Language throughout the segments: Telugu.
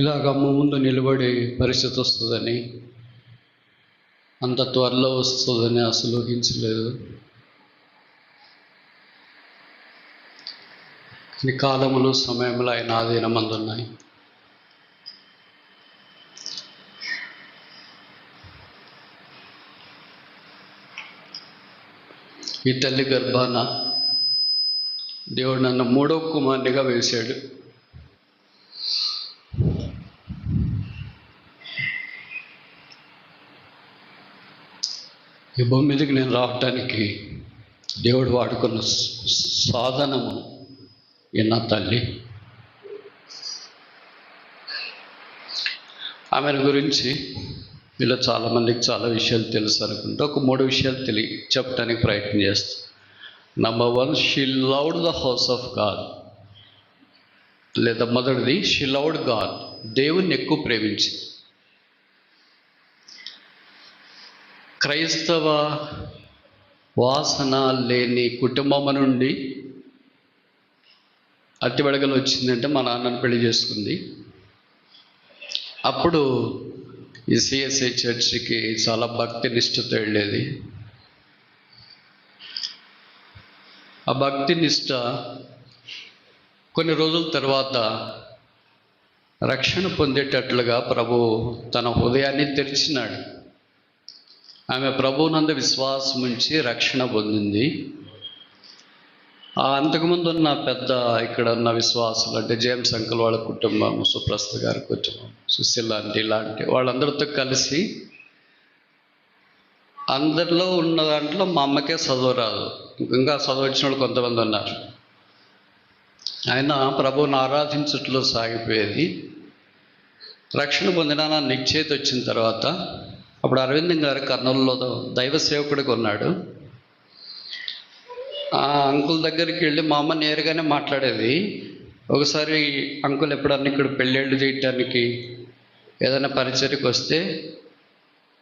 ఇలాగ అమ్మ ముందు నిలబడి పరిస్థితి వస్తుందని అంత త్వరలో వస్తుందని అసలు ఊహించలేదు. ఈ కాలములు సమయములు ఆయన ఆధీనమందు ఉన్నాయి ఈ తల్లి గర్భాన దేవుడు నన్ను మూడో కుమారునిగా వేశాడు. ఈ భూమి మీదకి నేను రావటానికి దేవుడు వాడుకున్న సాధనము ఈ తల్లి. ఆమెను గురించి ఇలా చాలామందికి చాలా విషయాలు తెలుసు అనుకుంటే. ఒక మూడు విషయాలు తెలియ చెప్పడానికి ప్రయత్నం చేస్తాను number one she loved the house of God లేదా మొదటిది షీ లవ్డ్ గాడ్ దేవుణ్ణి ఎక్కువ ప్రేమించింది. క్రైస్తవ వాసన లేని కుటుంబం నుండి అట్టి వచ్చిందంటే మా నాన్నను పెళ్ళి చేసుకుంది. అప్పుడు ఈ సిఎస్ఐ చర్చికి చాలా భక్తి నిష్ఠతో వెళ్ళేది. ఆ భక్తి నిష్ఠ కొన్ని రోజుల తర్వాత రక్షణ పొందేటట్లుగా ప్రభు తన హృదయాన్ని తెరిచినాడు. ఆమె ప్రభువునందు విశ్వాసం ఉంచి రక్షణ పొందింది. అంతకుముందు ఉన్న పెద్ద ఇక్కడ ఉన్న విశ్వాసులు అంటే జేమ్స్ అంకుల్ వాళ్ళ కుటుంబం సుప్రస్థ గారి కుటుంబం సుశీల్ లాంటి ఇలాంటి వాళ్ళందరితో కలిసి అందరిలో ఉన్న దాంట్లో మా అమ్మకే చదువు రాదు. ఇంకా చదువు వచ్చిన వాళ్ళు కొంతమంది ఉన్నారు. ఆయన ప్రభువుని ఆరాధించట్లో సాగిపోయేది. రక్షణ పొందిన నిశ్చేత వచ్చిన తర్వాత అప్పుడు అరవిందం గారు కర్నూలులో దైవ సేవకుడిగా ఉన్నాడు. ఆ అంకుల్ దగ్గరికి వెళ్ళి మా అమ్మ నేరుగానే మాట్లాడేది. ఒకసారి అంకుల్ ఎప్పుడన్నా ఇక్కడ పెళ్ళిళ్ళు చేయటానికి ఏదైనా పరిచయకి వస్తే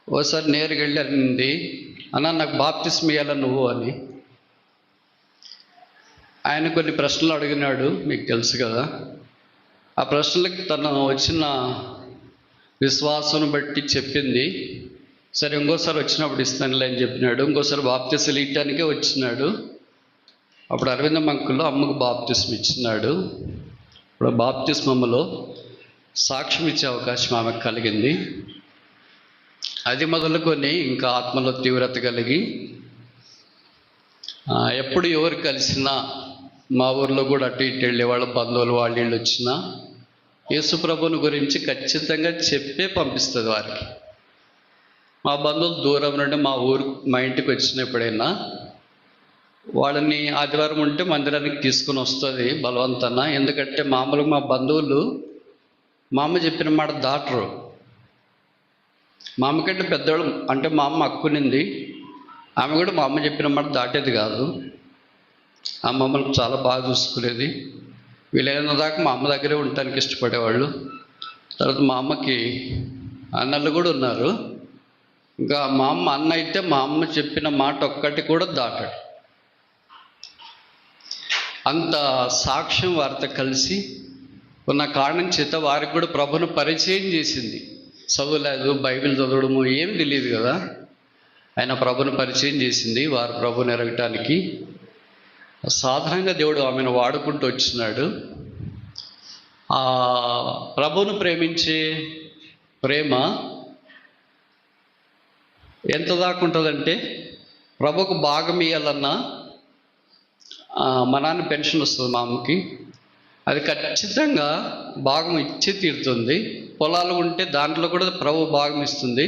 ఓసారి నేరుగా వెళ్ళి అనింది అన్న నాకు బాప్తిస్మ ఇయ్యాల నువ్వు? అని. ఆయన కొన్ని ప్రశ్నలు అడిగినాడు మీకు తెలుసు కదా. ఆ ప్రశ్నలకు తను వచ్చిన విశ్వాసం బట్టి చెప్పింది. సరే ఇంకోసారి వచ్చినప్పుడు ఇస్తానులే అని చెప్పినాడు. ఇంకోసారి బాప్తిసలు ఇవ్వటానికే వచ్చినాడు. అప్పుడు అరవింద మంకుల్లో అమ్మకు బాప్తిస్మ ఇచ్చినాడు. ఇప్పుడు బాప్తిస్మములో సాక్ష్యం ఇచ్చే అవకాశం ఆమెకు కలిగింది. అది మొదలుకొని ఇంకా ఆత్మలో తీవ్రత కలిగి ఎప్పుడు ఎవరు కలిసినా మా ఊర్లో కూడా అటు ఇటు వెళ్ళే వాళ్ళ బంధువులు వాళ్ళు ఇళ్ళు వచ్చినా యేసుప్రభుని గురించి ఖచ్చితంగా చెప్పే పంపిస్తుంది వారికి. మా బంధువులు దూరం నుండి మా ఊరు మా ఇంటికి వచ్చిన ఎప్పుడైనా వాళ్ళని ఆదివారం ఉంటే మందిరానికి తీసుకుని వస్తుంది బలవంతన ఎందుకంటే మామూలుగా మా బంధువులు మా అమ్మ చెప్పిన మాట దాటరు. మా అమ్మకంటే పెద్దవాళ్ళు అంటే మా అమ్మ అక్కునింది. ఆమె కూడా మా అమ్మ చెప్పిన మాట దాటేది కాదు. ఆ మమ్మల్ని చాలా బాగా చూసుకునేది. వీలైన దాకా మా అమ్మ దగ్గరే ఉండటానికి ఇష్టపడేవాళ్ళు. తర్వాత మా అమ్మకి అన్నలు కూడా ఉన్నారు. ఇంకా మా అమ్మ అన్న అయితే మా అమ్మ చెప్పిన మాట ఒక్కటి కూడా దాటాడు. అంత సాక్ష్యం వారితో కలిసి ఉన్న కారణం చేత వారికి కూడా ప్రభును పరిచయం చేసింది. చదవలేదు బైబిల్ చదవడము ఏం తెలియదు కదా. ఆయన ప్రభును పరిచయం చేసింది వారు ప్రభుని ఎరగటానికి. సాధారణంగా దేవుడు ఆమెను వాడుకుంటూ వచ్చినాడు. ప్రభును ప్రేమించే ప్రేమ ఎంత దాకా ఉంటుందంటే ప్రభుకు భాగం ఇవ్వాలన్నా మా నాన్న పెన్షన్ వస్తుంది మా అమ్మకి అది ఖచ్చితంగా భాగం ఇచ్చి తీరుతుంది. పొలాలు ఉంటే దాంట్లో కూడా ప్రభు భాగం ఇస్తుంది.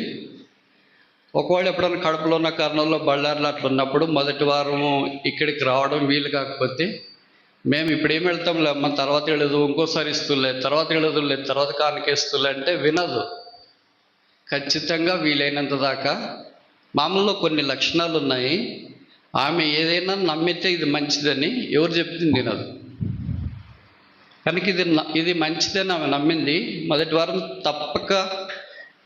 ఒకవేళ ఎప్పుడైనా కడపలో ఉన్న కర్నూలులో బళ్ళారులో అట్లా ఉన్నప్పుడు మొదటి వారము ఇక్కడికి రావడం వీలు కాకపోతే మేము ఇప్పుడు ఏం వెళ్తాంలే అమ్మ తర్వాత వెళ్ళదు ఇంకోసారి ఇస్తులే తర్వాత వెళ్ళదులే తర్వాత కానికేస్తులే అంటే వినదు. ఖచ్చితంగా వీలైనంత దాకా మామూలులో కొన్ని లక్షణాలు ఉన్నాయి. ఆమె ఏదైనా నమ్మితే ఇది మంచిదని ఎవరు చెప్తుంది తినదు కనుక ఇది ఇది మంచిదని ఆమె నమ్మింది. మొదటి వారం తప్పక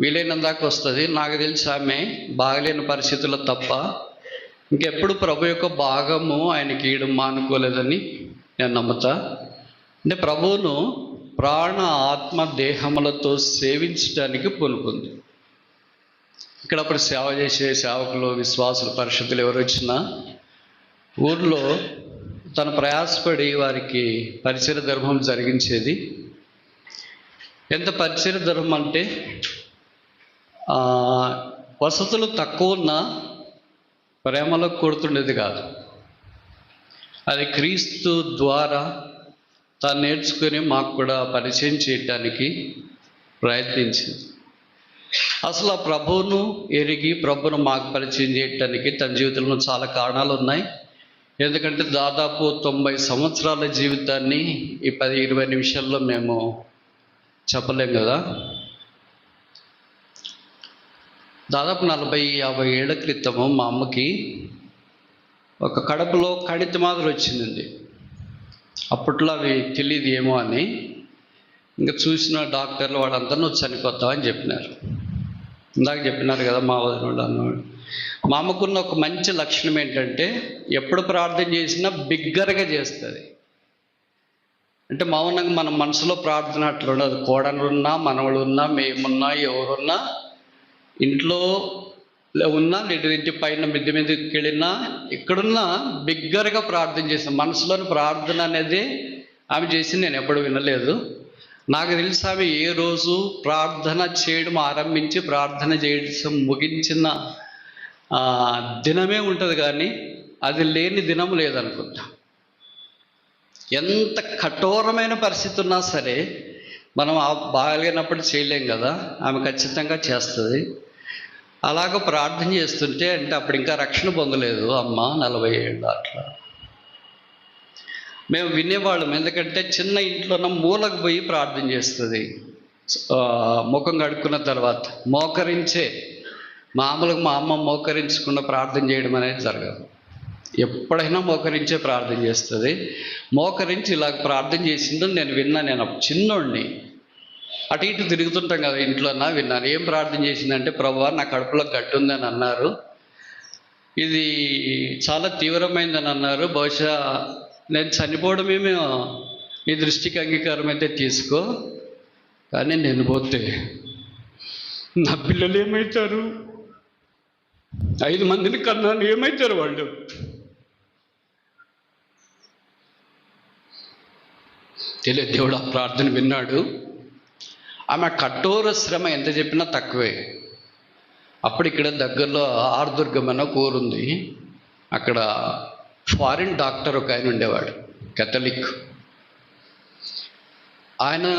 వీలైనంత దాకా వస్తుంది. నాకు తెలిసి ఆమె బాగలేని పరిస్థితుల్లో తప్ప ఇంకెప్పుడు ప్రభు యొక్క భాగము ఆయనకి ఇయడం మానుకోలేదని నేను నమ్ముతా. అంటే ప్రభువును ప్రాణ ఆత్మ దేహములతో సేవించడానికి పూనుకుంది. ఇక్కడ అప్పుడు సేవ చేసే సేవకులు విశ్వాసులు పరిషత్తులు ఎవరు వచ్చినా ఊర్లో తను ప్రయాసపడి వారికి పరిసర ధర్మం జరిగించేది. ఎంత పరిసర ధర్మం అంటే వసతులు తక్కువ ఉన్నా ప్రేమలో కొడుతుండేది కాదు. అది క్రీస్తు ద్వారా తాను నేర్చుకుని మాకు కూడా పరిచయం చేయడానికి ప్రయత్నించింది. అసలు ఆ ప్రభువును ఎరిగి ప్రభును మాకు పరిచయం చేయటానికి తన జీవితంలో చాలా కారణాలు ఉన్నాయి ఎందుకంటే దాదాపు తొంభై సంవత్సరాల జీవితాన్ని ఈ పది ఇరవై నిమిషాల్లో మేము చెప్పలేం కదా. దాదాపు నలభై యాభై ఏళ్ళ క్రితము మా అమ్మకి ఒక కడుపులో కణిత మాదిరి వచ్చిందండి. అప్పట్లో అవి తెలియదు ఏమో అని. ఇంకా చూసిన డాక్టర్లు వాళ్ళంతా నువ్వు చనిపోతావు అని చెప్పినారు. ఇందాక చెప్పినారు కదా మా వదిన వాళ్ళు అన్నవాళ్ళు మా అమ్మకున్న ఒక మంచి లక్షణం ఏంటంటే ఎప్పుడు ప్రార్థన చేసినా బిగ్గరగా చేస్తుంది. అంటే మౌనంగా మన మనసులో ప్రార్థన అట్లా ఉండదు. కోడలున్నా మనవలు ఉన్నా మేమున్నా ఎవరున్నా ఇంట్లో ఉన్నా లేదా పైన మిద్దె మీదకి వెళ్ళినా ఎక్కడున్నా బిగ్గరగా ప్రార్థన చేసిన మనసులోని ప్రార్థన అనేది ఆమె చేసి నేను ఎప్పుడు వినలేదు. నాకు తెలిసి ఆమె ఏ రోజు ప్రార్థన చేయడం ఆరంభించి ప్రార్థన చేయడం ముగించిన దినమే ఉంటుంది కానీ అది లేని దినం లేదనుకుంటా. ఎంత కఠోరమైన పరిస్థితి ఉన్నా సరే మనం బాగలిగినప్పుడు చేయలేం కదా ఆమె ఖచ్చితంగా చేస్తుంది. అలాగ ప్రార్థన చేస్తుంటే అంటే అప్పుడు ఇంకా రక్షణ పొందలేదు. అమ్మ నలభై ఏళ్ళు అట్లా. మేము వినేవాళ్ళం. ఎందుకంటే చిన్న ఇంట్లోన మూలకు పోయి ప్రార్థన చేస్తుంది. ముఖం కడుక్కున్న తర్వాత మోకరించే మామూలుగా మా అమ్మ మోకరించకుండా ప్రార్థన చేయడం అనేది జరగదు. ఎప్పుడైనా మోకరించే ప్రార్థన చేస్తుంది. మోకరించి ఇలాగ ప్రార్థన చేసిందో నేను విన్నా నేను చిన్నోడిని. అటు ఇటు తిరుగుతుంటాం కదా ఇంట్లో విన్నాను. ఏం ప్రార్థన చేసిందంటే ప్రభు నా కడుపులో గట్టు ఉందని అన్నారు. ఇది చాలా తీవ్రమైందని అన్నారు. బహుశా నేను చనిపోవడమేమో నీ దృష్టికి అంగీకారం అయితే తీసుకో కానీ నేను పోతే నా పిల్లలు ఏమవుతారు ఐదు మందిని కన్నాను ఏమవుతారు వాళ్ళు? తెలియదు దేవుడు ఆ ప్రార్థన విన్నాడు. ఆమె కఠోర శ్రమ ఎంత చెప్పినా తక్కువే. అప్పుడు ఇక్కడ దగ్గరలో ఆర్దుర్గం అన్న ఒక అక్కడ ఫారిన్ డాక్టర్ ఒక ఆయన ఉండేవాడు కెథలిక్ ఆయన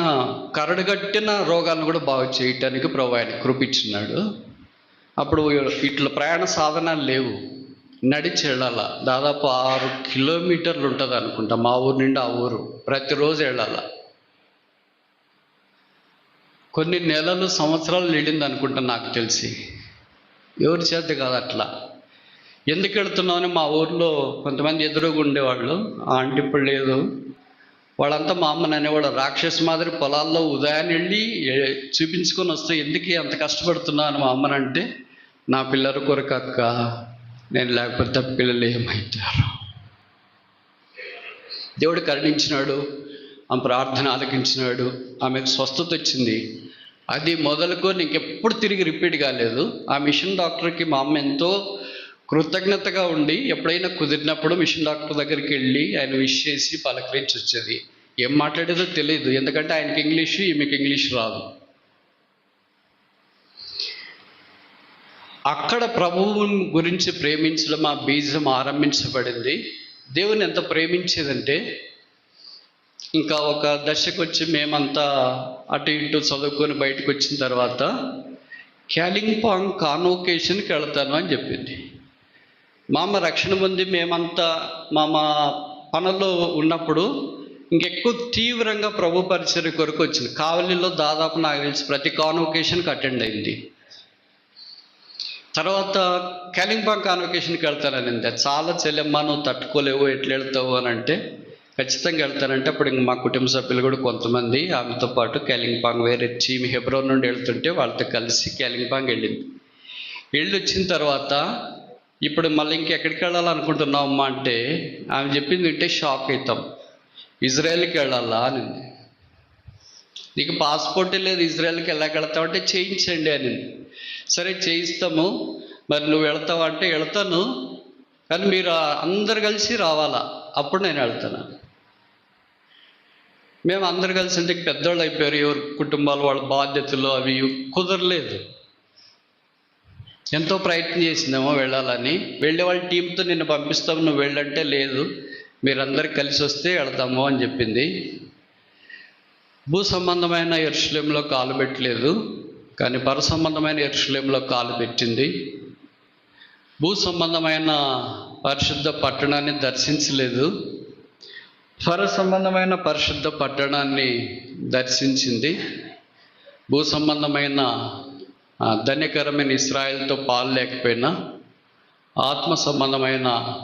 కరడుగట్టిన రోగాలను కూడా బాగు చేయటానికి ప్రభు ఆయన కృపించినాడు. అప్పుడు ఇట్లా ప్రయాణ సాధనాలు లేవు. నడిచి వెళ్ళాల. దాదాపు ఆరు కిలోమీటర్లు ఉంటుంది అనుకుంటా మా ఊరు నుండి ఆ ఊరు. ప్రతిరోజు వెళ్ళాల. కొన్ని నెలలు సంవత్సరాలు వెళ్ళింది అనుకుంటా నాకు తెలిసి. ఎవరి చేత కాదు అట్లా. ఎందుకు వెళుతున్నామని మా ఊర్లో కొంతమంది ఎదురుగా ఉండేవాళ్ళు. ఆ ఆంటీ ఇప్పుడు లేదు. వాళ్ళంతా మా అమ్మని అనేవాడు రాక్షస్ మాదిరి పొలాల్లో ఉదయాన్నే వెళ్ళి చూపించుకొని వస్తే ఎందుకు అంత కష్టపడుతున్నాను మా అమ్మని అంటే నా పిల్లల కొరకు అక్క నేను లేకపోతే పిల్లలు ఏమవుతారు దేవుడు కరుణించినాడు ఆమె ప్రార్థన ఆలకించినాడు ఆమెకు స్వస్థత వచ్చింది. అది మొదలుకొని ఇంకెప్పుడు తిరిగి రిపీట్ కాలేదు. ఆ మిషన్ డాక్టర్కి మా అమ్మ ఎంతో కృతజ్ఞతగా ఉండి ఎప్పుడైనా కుదిరినప్పుడు మిషన్ డాక్టర్ దగ్గరికి వెళ్ళి ఆయన విష్ చేసి పలకరించి వచ్చేది ఏం మాట్లాడేదో తెలియదు ఎందుకంటే ఆయనకి ఇంగ్లీషు ఈమెకి ఇంగ్లీష్ రాదు. అక్కడ ప్రభువు గురించి ప్రేమించడం ఆ బీజం ఆరంభించబడింది. దేవుని ఎంత ప్రేమించేదంటే ఇంకా ఒక దశకు వచ్చి మేమంతా అటు ఇటు చదువుకొని బయటకు వచ్చిన తర్వాత క్యాలింగ్పాంగ్ కాన్వొకేషన్కి వెళ్తాను అని చెప్పింది. మా అమ్మ రక్షణ పొంది మేమంతా మా మా పనుల్లో ఉన్నప్పుడు ఇంకెక్కువ తీవ్రంగా ప్రభు పరిచయం కొరకు వచ్చింది. కావలిలో దాదాపు నాకు తెలిసి ప్రతి కాన్వకేషన్కి అటెండ్ అయింది. తర్వాత కాలింపాంగ్ కాన్వకేషన్కి వెళ్తానని చాలా చెల్లెమ్మ నువ్వు తట్టుకోలేవు ఎట్లా వెళ్తావు అని అంటే ఖచ్చితంగా వెళ్తానంటే అప్పుడు ఇంక మా కుటుంబ సభ్యులు కూడా కొంతమంది ఆమెతో పాటు కాలింపాంగ్ వేరే చీమ్ హెబ్రోన్ నుండి వెళ్తుంటే వాళ్ళతో కలిసి కాలింపాంగ్ వెళ్ళింది. వెళ్ళి వచ్చిన తర్వాత ఇప్పుడు మళ్ళీ ఇంకెక్కడికి వెళ్ళాలనుకుంటున్నావు అంటే ఆమె చెప్పింది వింటే షాక్ అవుతాం. ఇజ్రాయెల్కి వెళ్ళాలా అని నీకు పాస్పోర్టే లేదు ఇజ్రాయెల్కి వెళ్ళగలుగుతావు అంటే చేయించండి అని సరే చేయిస్తాము. మరి నువ్వు వెళ్తావు అంటే వెళ్తాను కానీ మీరు అందరు కలిసి రావాలా? అప్పుడు నేను వెళ్తాను. మేము అందరు కలిసి అంటే పెద్దవాళ్ళు అయిపోయారు ఎవరి కుటుంబాలు వాళ్ళ బాధ్యతలు అవి కుదరలేదు. ఎంతో ప్రయత్నం చేసిందేమో వెళ్ళాలని. వెళ్ళే వాళ్ళ టీంతో నిన్ను పంపిస్తాం నువ్వు వెళ్ళంటే లేదు. మీరందరు కలిసి వస్తే వెళదాము అని చెప్పింది. భూ సంబంధమైన ఎరుషులేంలో కాలు పెట్టలేదు కానీ పర సంబంధమైన ఎరుషులేంలో కాలు పెట్టింది. భూ సంబంధమైన పరిశుద్ధ పట్టణాన్ని దర్శించలేదు. పర సంబంధమైన పరిశుద్ధ పట్టణాన్ని దర్శించింది. భూ సంబంధమైన ధన్యకరమైన ఇస్రాయల్తో పాలు లేకపోయినా ఆత్మ సంబంధమైన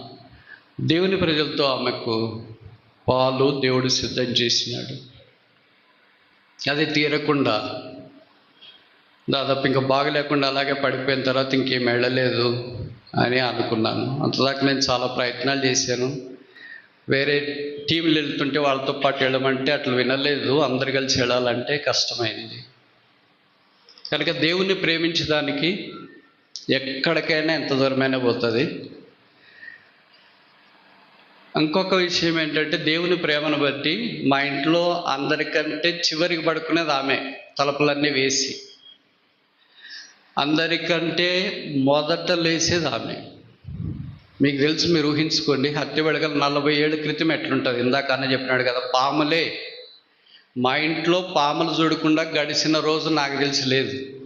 దేవుని ప్రజలతో ఆమెకు పాలు దేవుడు సిద్ధం చేసినాడు. అది తీరకుండా దాదాపు ఇంకా బాగలేకుండా అలాగే పడిపోయిన తర్వాత ఇంకేం వెళ్ళలేదు అని అనుకున్నాను. అంతదాకా నేను చాలా ప్రయత్నాలు చేశాను. వేరే టీంలు వెళ్తుంటే వాళ్ళతో పాటు వెళ్ళమంటే అట్లా వినలేదు. అందరు కలిసి వెళ్ళాలంటే కష్టమైంది. కనుక దేవుణ్ణి ప్రేమించడానికి ఎక్కడికైనా ఎంత దూరమైనా పోతుంది. ఇంకొక విషయం ఏంటంటే దేవుని ప్రేమను బట్టి మా ఇంట్లో అందరికంటే చివరికి పడుకునేది ఆమె తలుపులన్నీ వేసి. అందరికంటే మొదట లేసేది ఆమె. మీకు తెలుసు మీరు ఊహించుకోండి హత్య వెడగల నలభై ఏళ్ళ క్రితం ఎట్లుంటుంది? ఇందాక అన్న చెప్పినాడు కదా పాములే మా ఇంట్లో పాములు చూడకుండా గడిచిన రోజు నాకు తెలిసి లేదు.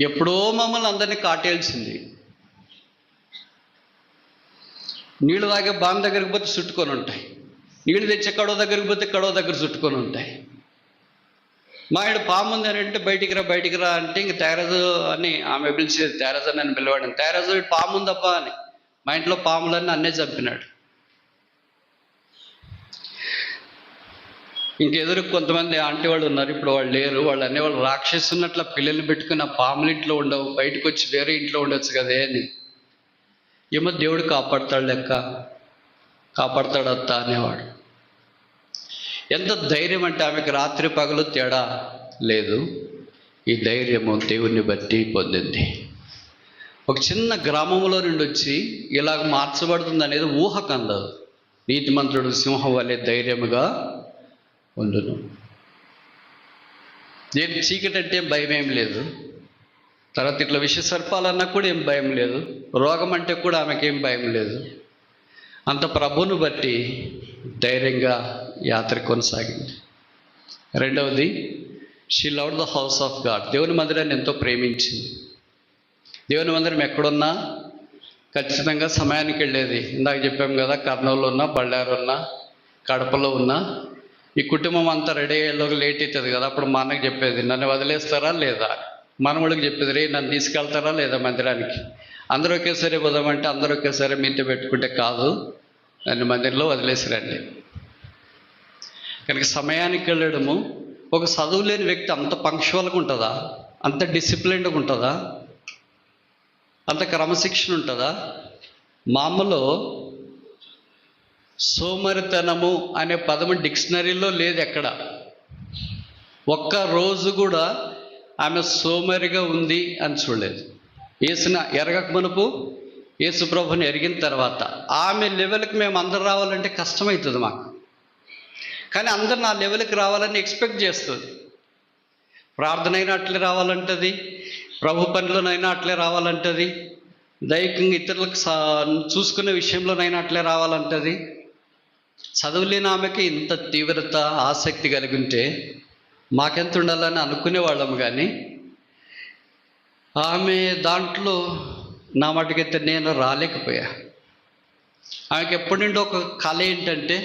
ఎప్పుడో మమ్మల్ని అందరినీ కాటేల్సింది. నీళ్ళు తాగే బామ్ దగ్గరికి పోతే చుట్టుకొని ఉంటాయి. నీళ్ళు తెచ్చి కడవ దగ్గరికి పోతే కడవ దగ్గర చుట్టుకొని ఉంటాయి. మా ఆయన పాము ఉంది అని అంటే బయటికి రా బయటికి రా అంటే ఇంక తేరజు అని ఆమె పిలిచేది తేరజు అని నన్ను పిలవాడు. తేరజు పాము ఉందప్పా అని. మా ఇంట్లో పాములన్నీ అన్నే చంపినాడు. ఇంకెదురు కొంతమంది ఆంటీ వాళ్ళు ఉన్నారు. ఇప్పుడు వాళ్ళు లేరు. వాళ్ళు అనేవాళ్ళు రాక్షసున్నట్ల పిల్లల్ని పెట్టుకున్న పాములు ఇంట్లో ఉండవు. బయటకు వచ్చి వేరే ఇంట్లో ఉండొచ్చు కదే అని ఏమో దేవుడు కాపాడతాడు లెక్క. కాపాడతాడు అత్త అనేవాడు. ఎంత ధైర్యం అంటే ఆమెకు రాత్రి పగలు తేడా లేదు. ఈ ధైర్యము దేవుణ్ణి బట్టి పొందింది. ఒక చిన్న గ్రామంలో నుండి వచ్చి ఇలాగ మార్చబడుతుంది అనేది ఊహకందదు నీతి నీతిమంతుడు సింహం వలె ధైర్యముగా ఉండును నేను చీకటి అంటే భయం ఏం లేదు. తర్వాత ఇట్లా విష సర్పాలన్నా కూడా ఏం భయం లేదు. రోగం అంటే కూడా ఆమెకేం భయం లేదు. అంత ప్రభువును బట్టి ధైర్యంగా యాత్ర కొనసాగింది. రెండవది she love the house of God దేవుని మందిరాన్ని ఎంతో ప్రేమించింది. దేవుని మందిరం ఎక్కడున్నా ఖచ్చితంగా సమయానికి వెళ్ళేది. ఇందాక చెప్పాం కదా కర్నూలు ఉన్నా బళ్ళారు ఉన్నా కడపలో ఉన్నా ఈ కుటుంబం అంతా రెడీ అయ్యేలోకి లేట్ అవుతుంది కదా అప్పుడు మా అన్నకి చెప్పేది నన్ను వదిలేస్తారా లేదా? మనవాళ్ళకి చెప్పేది రే నన్ను తీసుకెళ్తారా లేదా మందిరానికి? అందరూ ఒకేసారి పోదామంటే అందరూ ఒకేసారి మీతో పెట్టుకుంటే కాదు నన్ను మందిరంలో వదిలేసిరండి. కనుక సమయానికి వెళ్ళడము ఒక చదువు లేని వ్యక్తి అంత పంక్చువల్గా ఉంటుందా? అంత డిసిప్లిన్డ్గా ఉంటుందా? అంత క్రమశిక్షణ ఉంటుందా? మామూలు సోమరితనము అనే పదము డిక్షనరీలో లేదు ఎక్కడ. ఒక్క రోజు కూడా ఆమె సోమరిగా ఉంది అని చూడలేదు. వేసిన ఎరగక మునుపు యేసు ప్రభుని ఎరిగిన తర్వాత ఆమె లెవెల్కి మేము అందరు రావాలంటే కష్టమవుతుంది మాకు. కానీ అందరు నా లెవెల్కి రావాలని ఎక్స్పెక్ట్ చేస్తుంది. ప్రార్థన అయినా అట్లే రావాలంటది ప్రభు పనిలోనైనా అట్లే రావాలంటది దైహికంగా ఇతరులకు సా చూసుకునే విషయంలోనైనా అట్లే రావాలంటది. చదువులేని ఆమెకి ఇంత తీవ్రత ఆసక్తి కలిగి ఉంటే మాకెంత ఉండాలని అనుకునే వాళ్ళం కానీ ఆమె దాంట్లో నా మటుకైతే నేను రాలేకపోయా. ఆమెకి ఎప్పటి నుండి ఒక కళ ఏంటంటే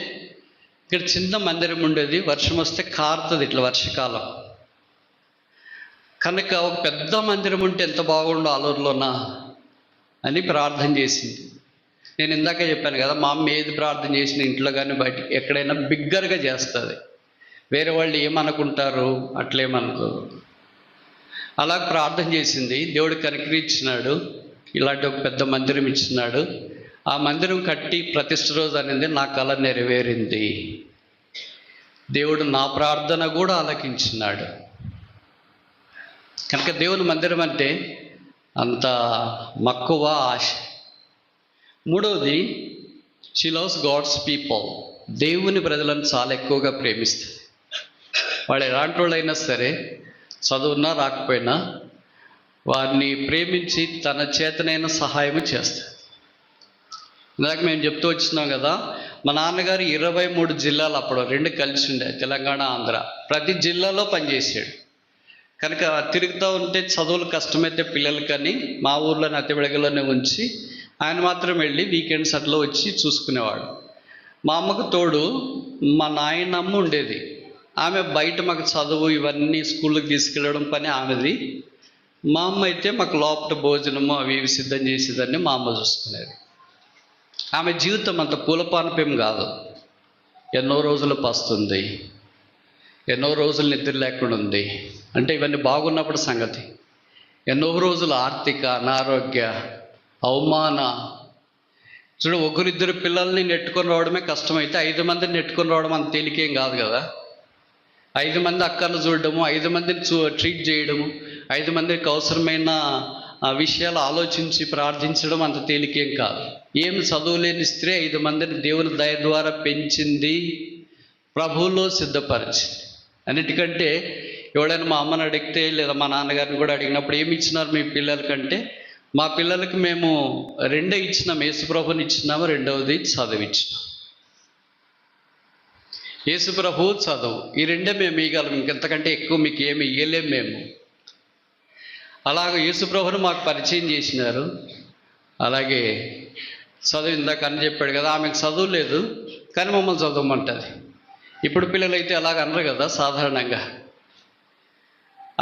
ఇక్కడ చిన్న మందిరం ఉండేది వర్షం వస్తే కారుతుంది ఇట్లా వర్షకాలం. కనుక ఒక పెద్ద మందిరం ఉంటే ఎంత బాగుండో ఆలూరులోనా అని ప్రార్థన చేసింది. నేను ఇందాక చెప్పాను కదా మా అమ్మ ఏది ప్రార్థన చేసిన ఇంట్లో కానీ బయట ఎక్కడైనా బిగ్గరగా చేస్తుంది. వేరే వాళ్ళు ఏమనుకుంటారు? అట్లేమనుకోరు అలా ప్రార్థన చేసింది. దేవుడు కనికరించినాడు ఇలాంటి ఒక పెద్ద మందిరం ఇచ్చినాడు. ఆ మందిరం కట్టి ప్రతిష్ఠ రోజు అనేది నా కళ నెరవేరింది. దేవుడు నా ప్రార్థన కూడా ఆలకించినాడు. కనుక దేవుని మందిరం అంటే అంత మక్కువ ఆశ. మూడవది షీ లవ్స్ గాడ్స్ పీపుల్ దేవుని ప్రజలను చాలా ఎక్కువగా ప్రేమిస్తుంది. వాళ్ళు ఎలాంటి వాళ్ళైనా సరే చదువున్నా రాకపోయినా వారిని ప్రేమించి తన చేతనైన సహాయం చేస్తుంది. ఇందాక మేము చెప్తూ వచ్చినాం కదా మా నాన్నగారు ఇరవై మూడు జిల్లాలు అప్పుడు రెండు కలిసి ఉండే తెలంగాణ ఆంధ్ర. ప్రతి జిల్లాలో పనిచేసాడు. కనుక తిరుగుతూ ఉంటే చదువులు కష్టమైతే పిల్లలకని మా ఊర్లో నత్తబెడగలోనే ఉంచి ఆయన మాత్రం వెళ్ళి వీకెండ్స్ అట్లా వచ్చి చూసుకునేవాడు. మా అమ్మకు తోడు మా నాయనమ్మ ఉండేది. ఆమె బయట మాకు చదువు ఇవన్నీ స్కూళ్ళకి తీసుకెళ్ళడం పని ఆమెది. మా అమ్మ అయితే మాకు లోపల భోజనము అవి ఇవి సిద్ధం చేసేదాన్ని మా అమ్మ చూసుకునేది. ఆమె జీవితం అంత పూలపానపేం కాదు. ఎన్నో రోజులు పస్తుంది. ఎన్నో రోజులు నిద్ర లేకుండా ఉంది. అంటే ఇవన్నీ బాగున్నప్పుడు సంగతి. ఎన్నో రోజులు ఆర్థిక అనారోగ్య అవమాన. చూడు ఒకరిద్దరు పిల్లల్ని నెట్టుకొని రావడమే కష్టమైతే ఐదు మందిని నెట్టుకొని రావడం అంత తేలికేం కాదు కదా. ఐదు మంది అక్కర్లు చూడడము ఐదు మందిని చూ ట్రీట్ చేయడము ఐదు మందికి అవసరమైన విషయాలు ఆలోచించి ప్రార్థించడం అంత తేలికేం కాదు. ఏమి చదువులేని స్త్రీ ఐదు మందిని దేవుని దయ ద్వారా పెంచింది ప్రభువులో సిద్ధపరిచింది. అన్నిటికంటే ఎవడైనా మా అమ్మని అడిగితే లేదా మా నాన్నగారిని కూడా అడిగినప్పుడు ఏమి ఇచ్చినారు మీ పిల్లలకంటే? మా పిల్లలకి మేము రెండే ఇచ్చినాం. యేసుప్రభుని ఇచ్చినాము రెండవది చదివిచ్చినాం యేసుప్రభు చదువు. ఈ రెండే మేము ఇవ్వగలం ఇంకెంతకంటే ఎక్కువ మీకు ఏమి ఇవ్వలేము మేము. అలాగ యేసుప్రభుని మాకు పరిచయం చేసినారు. అలాగే చదువు ఇందాక అని చెప్పాడు కదా ఆమెకు చదువు లేదు కానీ మమ్మల్ని చదవమంటుంది. ఇప్పుడు పిల్లలు అయితే అలాగ అనరు కదా సాధారణంగా.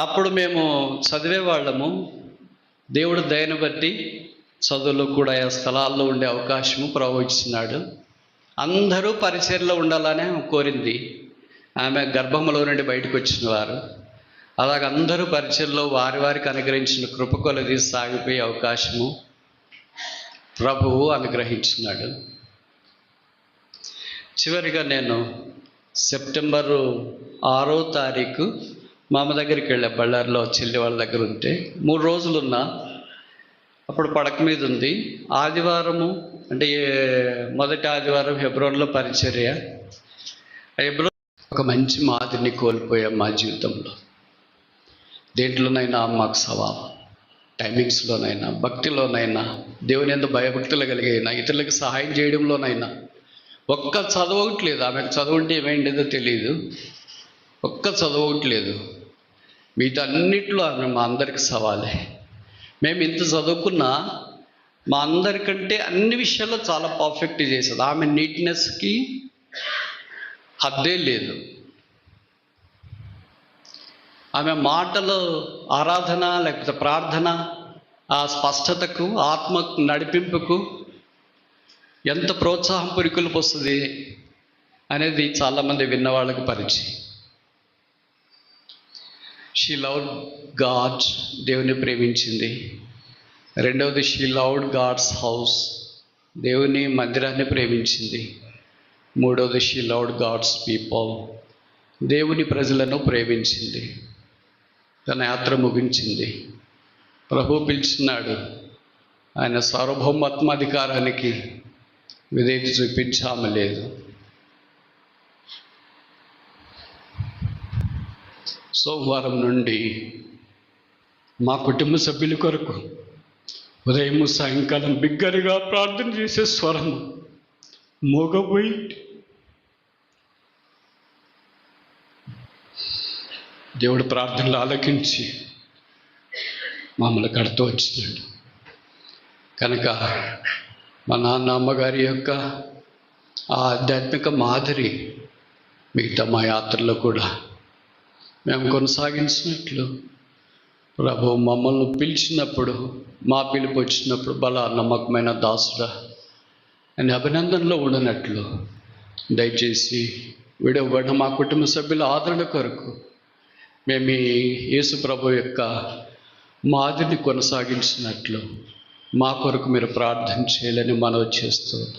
అప్పుడు మేము చదివేవాళ్ళము దేవుడు దయను బట్టి చదువులో కూడా ఆ స్థలాల్లో ఉండే అవకాశము ప్రవహిస్తున్నాడు. అందరూ పరిచయంలో ఉండాలని ఆమె కోరింది. ఆమె గర్భంలో నుండి బయటకు వచ్చిన వారు. అలాగ అందరూ పరిచయంలో వారి వారికి అనుగ్రహించిన కృప కొలది సాగిపోయే అవకాశము ప్రభువు అనుగ్రహించినాడు. చివరిగా నేను సెప్టెంబరు ఆరో తారీఖు మా అమ్మ దగ్గరికి వెళ్ళా బళ్ళారిలో చెల్లి వాళ్ళ దగ్గర ఉంటే. మూడు రోజులు ఉన్నా అప్పుడు పడక మీద ఉంది. ఆదివారము అంటే మొదటి ఆదివారం హెబ్రోన్లో పరిచర్య. హెబ్రోన్ ఒక మంచి మాదిరిని కోల్పోయాం మా జీవితంలో. దేంట్లోనైనా మాకు సవాల్ టైమింగ్స్లోనైనా భక్తిలోనైనా దేవుని ఎందు భయభక్తులు కలిగైనా ఇతరులకు సహాయం చేయడంలోనైనా. ఒక్క చదవట్లేదు ఆమెకు చదువుంటే ఏమైండేదో తెలియదు ఒక్క చదవట్లేదు వీటన్నిటిలో అన్నిట్లో ఆమె మా అందరికి సవాలే. మేము ఇంత చదువుకున్నా మా అందరికంటే అన్ని విషయాల్లో చాలా పర్ఫెక్ట్ చేసేది. ఆమె నీట్నెస్కి హద్దే లేదు. ఆమె మాటలు ఆరాధన లేకపోతే ప్రార్థన ఆ స్పష్టతకు ఆత్మ నడిపింపుకు ఎంత ప్రోత్సాహం పురికొల్పు వస్తుంది అనేది చాలామంది విన్నవాళ్ళకు పరిచయం. షీ లవ్డ్ గాడ్ దేవుని ప్రేమించింది. రెండవది షీ లవ్డ్ గాడ్స్ హౌస్ దేవుని మందిరాన్ని ప్రేమించింది. మూడవది షీ లవ్డ్ గాడ్స్ పీపుల్ దేవుని ప్రజలను ప్రేమించింది. తన యాత్ర ముగించింది. ప్రభు పిలిచినాడు. ఆయన సార్వభౌమత్మాధికారానికి విధేయత చూపించామలేదు. లేదు సోమవారం నుండి మా కుటుంబ సభ్యుల కొరకు ఉదయం సాయంకాలం బిగ్గరగా ప్రార్థన చేసే స్వరం మోగబోయి. దేవుడు ప్రార్థనలు ఆలకించి మమ్మల్ని కడుతూ వచ్చినాడు. కనుక మా నాన్న అమ్మగారి యొక్క ఆ ఆధ్యాత్మిక మాదిరి మిగతా మా యాత్రలో కూడా మేము కొనసాగించినట్లు ప్రభు మమ్మల్ని పిలిచినప్పుడు మా పిలుపు వచ్చినప్పుడు బల నమ్మకమైన దాసుడా అని అభినందనలో ఉండనట్లు దయచేసి విడవబడిన మా కుటుంబ సభ్యుల ఆదరణ కొరకు మేము యేసు ప్రభు యొక్క మాదిరిని కొనసాగించినట్లు మా కొరకు మీరు ప్రార్థన చేయాలని మనవి చేస్తున్నాం